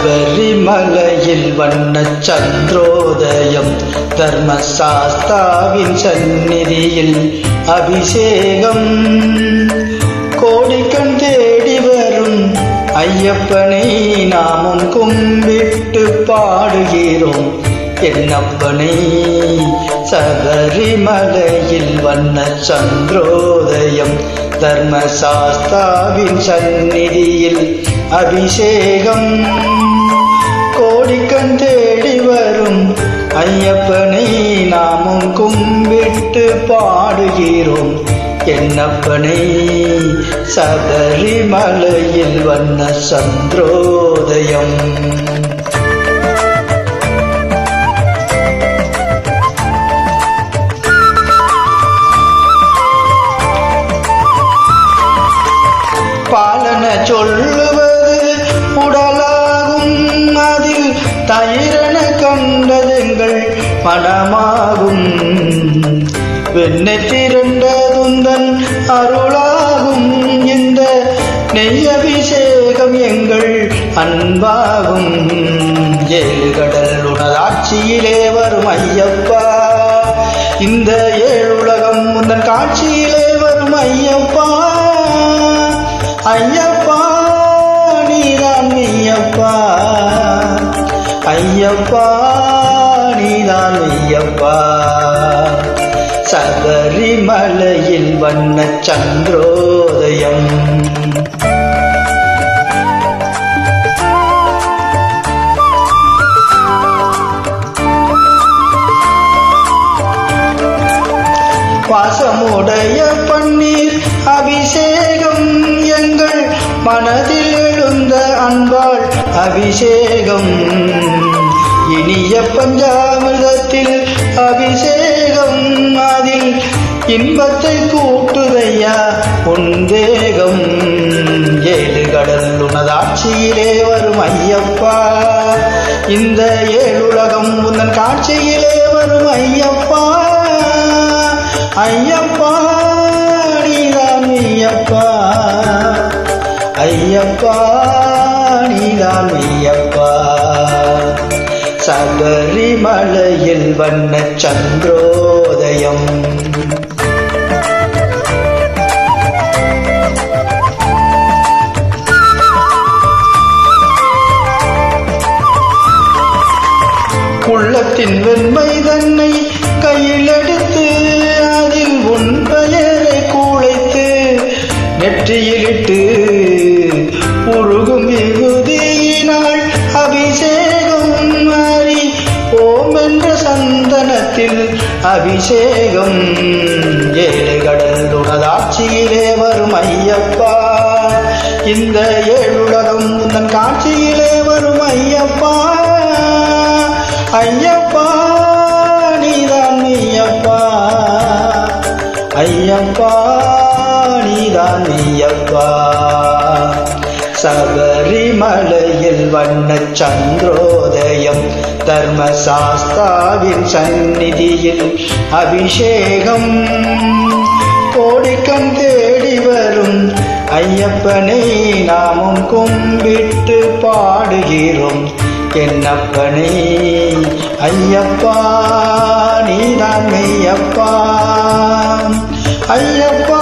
சபரிமலையில் வண்ண சந்திரோதயம் தர்மசாஸ்தாவின் சந்நிதியில் அபிஷேகம். கோடிக்கண் தேடி வரும் ஐயப்பனை நாமும் கும்பிட்டு பாடுகிறோம். என்னப்பனை சபரிமலையில் வண்ண சந்திரோதயம் தர்மசாஸ்தாவின் சந்நிதியில் அபிஷேகம். கோடிக்கண் தேடி வரும் ஐயப்பனை நாமும் கும்பிட்டு பாடுகிறோம். என்னப்பனை சபரிமலையில் வண்ண சந்திரோதயம். பாலன சொல்லுவது தயிரன கண்டதெங்கள் மனமாகும். வெண்ணை திரண்டதுந்தன் அருளாகும். இந்த நெய்யபிஷேகம் எங்கள் அன்பாகும். ஏழு கடல் உனதாட்சியிலே வரும் ஐயப்பா. இந்த ஏழுலகம் உந்தன் காட்சியிலே வரும் ஐயப்பா. ஐயப்பா நீதான் ஐயப்பா. சபரிமலையில் வண்ண சந்திரோதயம். பாசமுடைய பன்னீர் அபிஷேகம் எங்கள் மனதில் எழுந்த அன்பாள் அபிஷேகம். இனிய பஞ்சாமிரத்தில் அபிஷேகம் அதில் இன்பத்தை கூட்டுதையா? உன் தேகம் ஏழு கடல் உனதாட்சியிலே வரும் ஐயப்பா. இந்த ஏழுலகம் உந்தன் காட்சியிலே வரும் ஐயப்பா. ஐயப்பா நீதான் ஐயப்பா. ஐயப்பா நீதான் ஐயப்பா. சபரிமலையில் வண்ண சந்திரோதயம். உள்ளத்தின் வெண்மை தன்னை கையில் எடுத்து அதில் உன் பெயரை கூழைத்து நெற்றியிலிட்டு சந்தனத்தில் அபிஷேகம். ஏழு கடல் உனதாட்சியிலே வரும் ஐயப்பா. இந்த ஏழுலகம் உந்தன் காட்சியிலே வரும் ஐயப்பா. ஐயப்பா நீதான் ஐயப்பா. ஐயப்பா நீதான் ஐயப்பா. சபரிமலையில் வண்ண சந்திரோதயம் தர்மசாஸ்தாவின் சந்நிதியில் அபிஷேகம். கோடிக்கம் தேடி வரும் ஐயப்பனை நாமும் கும்பிட்டு பாடுகிறோம். என்னப்பனை ஐயப்பா நீதான் ஐயப்பா ஐயப்பா